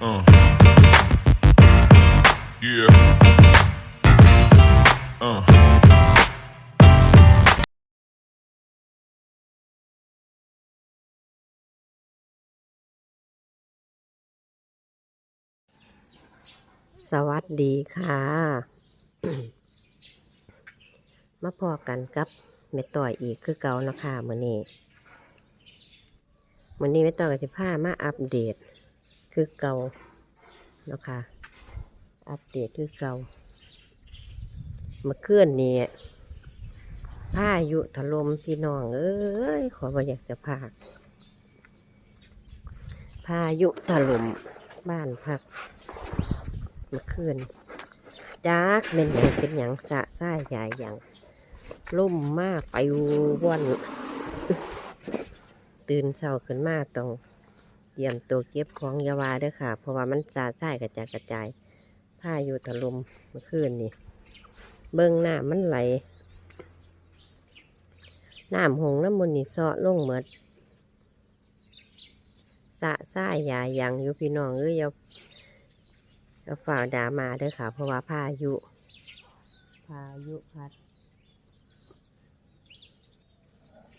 Uh. Yeah. Uh. สวัสดีค่ะ มาพอกันกับเมต่อยอีกคือเก่านะคะมือนี้มือนี้เมต่อยกับสิพามาอัปเดต คือเก่าเนาะคะอัปเดตคือเก่าเมื่อคืนนี้พายุถล่มพี่น้อง เอ้ย ขอว่อยากจะพากพายุถล่มบ้านพักเมื่อคืนจักเป็นอย่างเป็นอย่างสะซ่ายใหญ่อย่างล่มมากไปว่อนตื่นเช้าขึ้นมาต้อง ตรียมตัวเก็บของยาวาด้วยค่ะ เพราะว่ามันสาซ่ายกระจายกระจายพายุถล่มเมื่อคืนนี่ เบิ้งหน้ามันไหลน้ำหงน้ำมนนี่เซาะลงเหมือดสะซ่ายใหญ่ย่างอยู่พี่น้องเอ้ยอย่าฝ่าดามาด้วยค่ะ เพราะว่าพายุ พายุพัด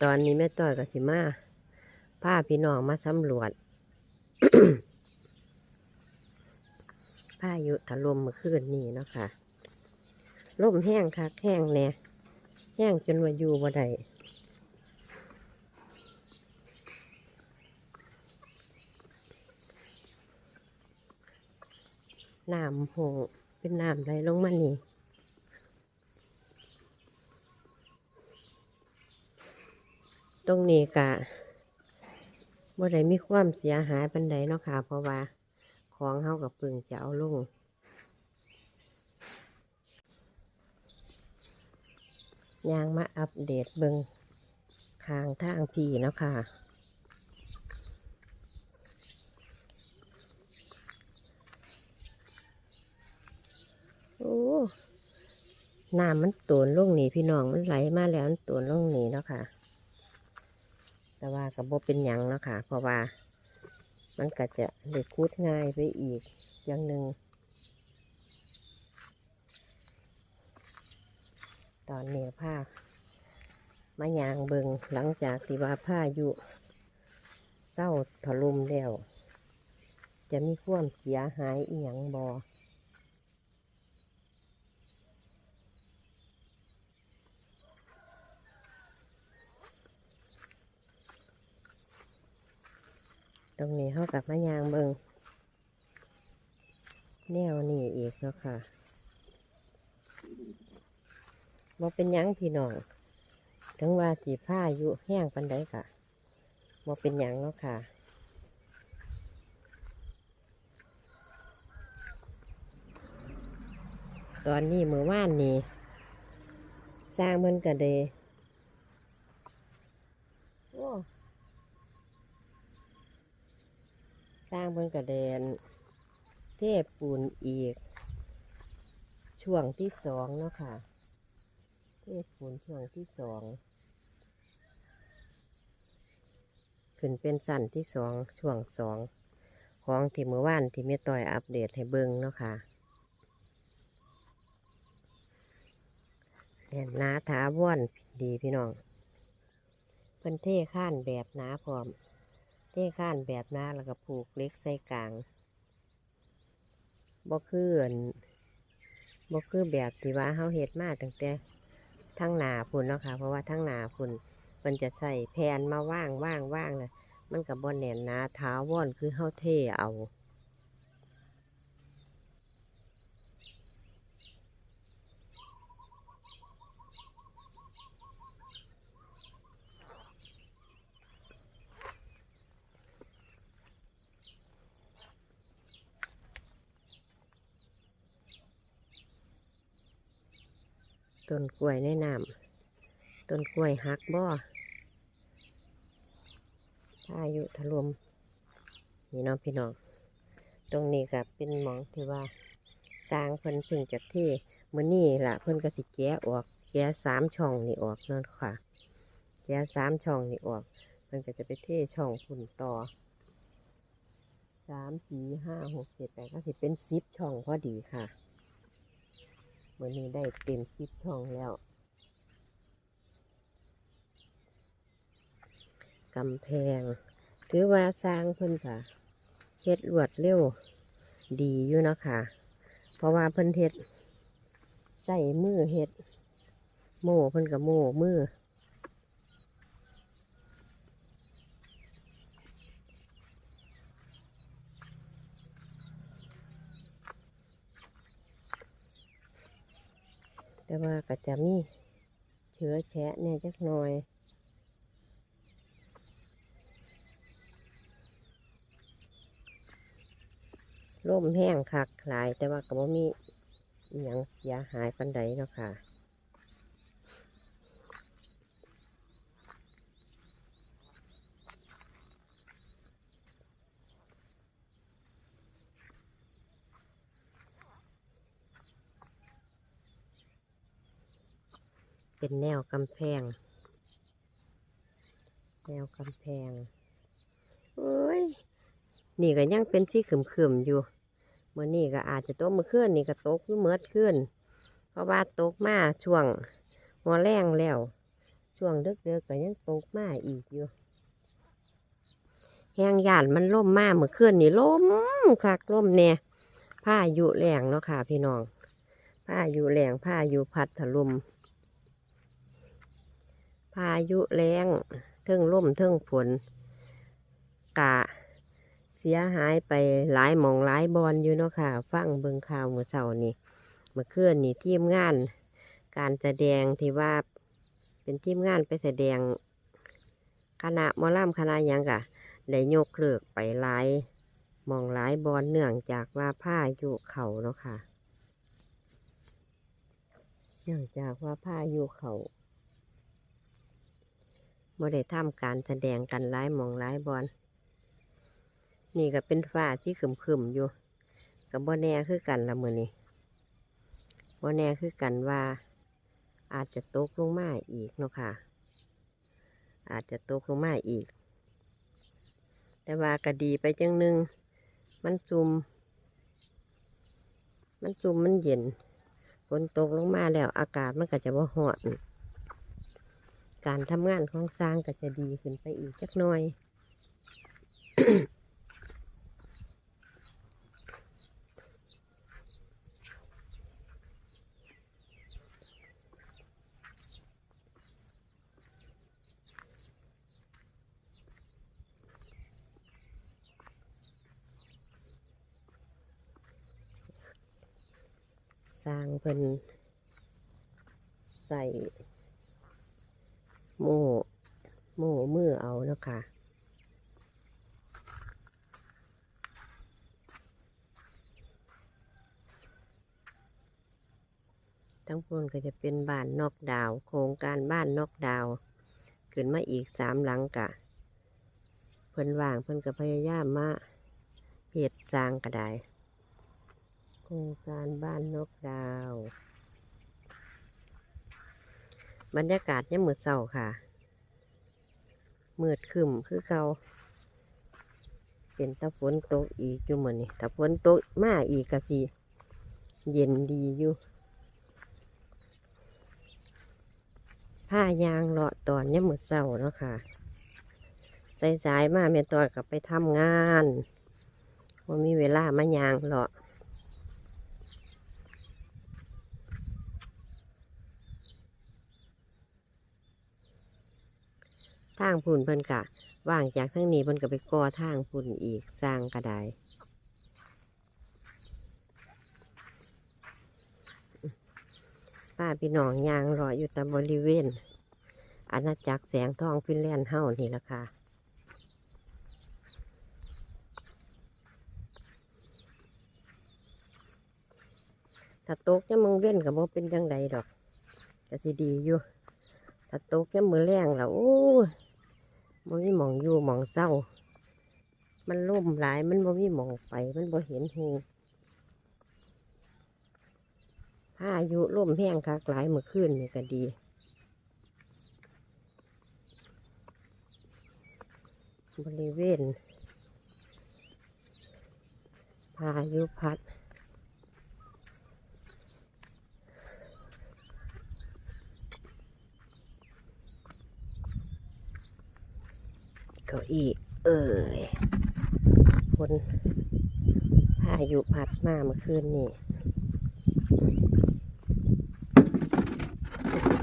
ตอนนี้แม่ต้อยกับสิมาพาพี่น้องมาสำรวจ พายุถล่มเมื่อคืนนี้เนาะค่ะลมแห้งคักแห้งแน่แห้งจนว่าอยู่บ่ได้น้ำหเป็นน้ำไหลลงมานี่ตรงนี้กะ บ่ได้มีความเสียหายปันใดเนาะค่ะ เพราะว่าของเฮากับปึงจะเอาลงยางมาอัปเดตเบิงทางทางพี่เนาะค่ะโอ้น้ำมันตูนลงนี่พี่น้องมันไหลมาแล้วมันตูนลงนี่เนาะค่ะ แต่ว่ากับโบเป็นหยังเนาะค่ะ เพราะว่ามันก็จะเด็กคูดง่ายไปอีกอย่างหนึ่งตอนเหนี้ผ้ามายางเบิงหลังจากที่ว่าผ้าอยู่เศร้าถล่มแล้ว จะมีความเสียหายอีหยังบอ ตรงนี้เขากับมายางเบิงแนวนี่อีกเนาะค่ะบ่เป็นยังพี่น้องถึงว่าสีผ้าอายุแห้งปันไดค่ะบ่เป็นยังเนาะค่ะตอนนี้เมื่อว่านนี้สร้างมันกระเดโอ้ สร้างเพิ่นกระเดน เทพปูนอีก ช่วงที่สองเนาะค่ะ เทพปูนช่วงที่สองขึ้นเป็นสั้นที่สองช่วงสองของที่เมื่อวานที่แม่ต้อยอัปเดตให้เบิ่งเนาะค่ะเนี่ยนาถาวรดีพี่น้องเพิ่นเท่ข้านแบบนาพร้อม เท่ข้านแบบหน้าแล้วก็ผูกเล็กใส่กลางบ่คืออั่นบ่คือแบบที่ว่าเขาเห็ดมาตั้งแต่ทั้งหนาพุ่นเนาะค่ะ เพราะว่าทั้งหนาพุ่นมันจะใส่แผ่นมาว่างว่างว่างเลยมันกับบ่แน่นหนาเท้าว่อนคือเขาเทเอา ต้นกล้วยในน้ำต้นกล้วยหักบ่พายุถล่มนี่น้องพี่น้อง ตรงนี้ก็เป็นหมองที่ว่าสร้างเพิ่นเพิ่งจะเที่มือนี้ล่ะ เพิ่นก็สิแกะออกแกะสามช่องนี่ออกนั่นค่ะแกะสามช่องนี่ออก เพิ่นก็จะไปเทช่องพุ่นต่อสามสี่ห้าหกเจ็ดแปดก็สิเป็นซิปช่องพอดีค่ะ วันนี้ได้เต็มซิปช่องแล้วกำแพง ถือว่าสร้างเพิ่นค่ะเฮ็ดรวดเร็วดีอยู่เนาะค่ะ เพราะว่าเพิ่นเฮ็ดใส่มือเฮ็ดโม่เพิ่นกับโม่มือ แต่ว่าก็จะมีเชื้อแฉะเนี่ยจักหน่อยร่มแห้งคักหลาย แต่ว่าก็บ่มีอหยังเสียหายปันใดเนาะค่ะ เป็นแนวกำแพง แนวกำแพงโอ้ยนี่ก็ยังเป็นที่ขึ้มๆอยู่เมื่อนี่ก็อาจจะตกมื่อคืนนี่ก็ตกอยู่เมื่อคืนเพราะว่าตกมาช่วงหัวแรงแล้ว ช่วงเดึกๆก็ยังตกมาอีกอยู่แห้งหยานมันล่มมาเมื่อคืนนี่ล่มคักล่มเนี่ยพายุแรงเนาะค่ะ พี่น้องพายุแรงพายุพัดถล่มายุแรงเทิงล่มเทิงฝนกะเสียหายไปหลายหมองหลายบอลอยู่เนาะค่ะ ฟังเบิงข่าวเมื่อเช้านี่เมื่อคืนนี่ทีมงาน การแสดงที่ว่าเป็นทีมงานไปแสดง คณะมอลำคณะยังกะได้ยกเลิกไปหลายหมองหลายบอลเนื่องจากว่าผ้ายุเขาเนาะค่ะ เนื่องจากว่าผ้ายุเขา ไม่ได้ทำการแสดงกันหลายมองหลายบอลนี่ก็เป็นฟ้าที่ขึ้มๆอยู่กับบ่แน่คือกันละมือนี้บ่แน่คือกันว่า อาจจะตกลงมาอีกเนาะค่ะ อาจจะตกลงมาอีก แต่ว่าก็ดีไปจังหนึ่งมันจุม มันจุมมันเย็นฝนตกลงมาแล้วอากาศมันก็จะบ่ฮ้อน การทำงานของสร้างก็จะดีขึ้นไปอีกจักหน่อย สร้างเป็นใส่โม่โม่มือเอาเนาะ ค่ะ ทั้งพนก็จะเป็นบ้านนอกดาว โครงการบ้านนอกดาว ขึ้นมาอีกสามหลังกะ เพิ่นว่างเพิ่นก็พยายามมาเพจสร้างก็ได้โครงการบ้านนกดาว บรรยากาศเนี่ยมมืดเศร้าค่ะ มืดขึ้มคือเขาเป็นตะฝนตกอีกอยู่เหมือนนี่ตะฝนตกมาอีกกะสิเย็นดีอยู่ผ้ายางเลาะตอนเนี่ยามมืดเศร้าเนาะค่ะสายๆมาเมียตอยกลับไปทำงานว่ามีเวลามายางเลาะ ทางพุ่นเพิ่นกะว่างจากทั้งนี้เพิ่นก็ไปก่อทางพุ่นอีกสร้างกระไดป้าพี่น้องยางรออยู่ตามบริเวณอาณาจักรแสงทองฟินแลนด์เฮานี่ละค่ะถ้าตกเนี่ยมึงเว้นกับบ่เป็นจังใดดอกก็สิดีอยู่ถ้าตกเนี่ยมือแรงแล้วโอ้ มันมีหมองอยู่หมองเศร้า มันล่มหลาย มันบ่มีหมองไป มันบ่เห็นหูพายุล่มแห้งคักหลายเมื่อคืนนี่ก็ดี บริเวณพายุพัด เก้าอี้เอ่ยคนพายุพัดมาเมื่อคืนนี่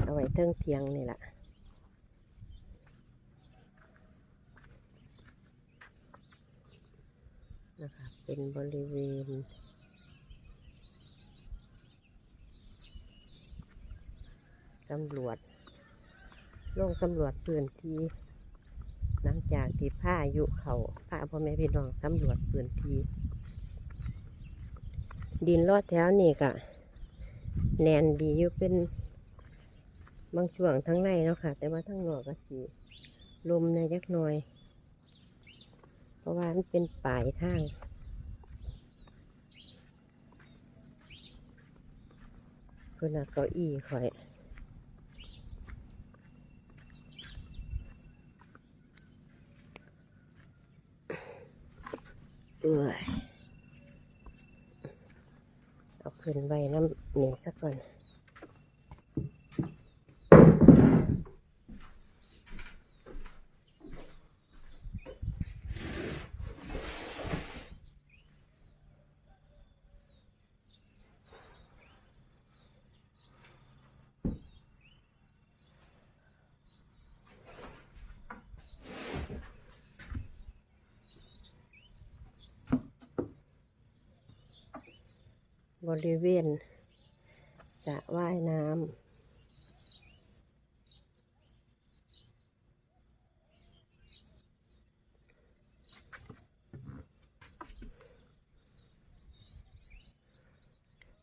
เอาไว้เทิงเทียงนี่แหละนะคะเป็นบริเวณตำรวจลงตำรวจพื้นที่ หลังจากที่ผ้ายุเขาผ้าพ่อแม่พี่น้องตำรวจพื้นที่ดินรอดแถวนี่กะแนนดีอยู่เป็นบางช่วงทั้งในเนาะค่ะ แต่ว่าทั้งนอกก็สีลมในยักหน่อย เพราะว่ามันเป็นป่ายทางเพื่อนเอาเก้าอี้ข่อย เอื่อยเอาขึ้ นไว้น้ำหนีสักก่อน บริเวณสระว่ายน้ำ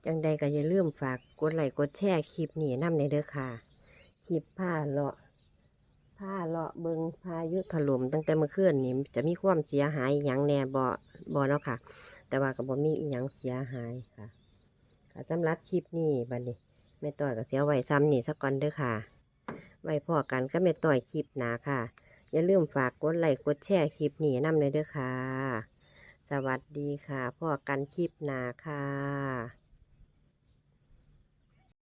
จังใดก็อย่าลืมฝากกดไลค์กดแชร์คลิปนี้นำในเด้อค่ะ คลิปผ้าเลาะผ้าเลาะเบิงพายุถล่มตั้งแต่เมื่อคืนนี้จะมีความเสียหายอย่างแน่บ่บ่เนาะค่ะ แต่ว่าก็บ่มีอีหยังเสียหายค่ะ ค่ะสำหรับคลิปนี้บัดนี้แม่ต่อยกับเสียไว้ซ้ำนี่สักก่อนเด้อค่ะ ไว้พอกันก็แม่ต่อยคลิปหนาค่ะ อย่าลืมฝากกดไลค์กดแชร์คลิปนี้นำเลยเด้อค่ะ สวัสดีค่ะพอกันคลิปหนาค่ะ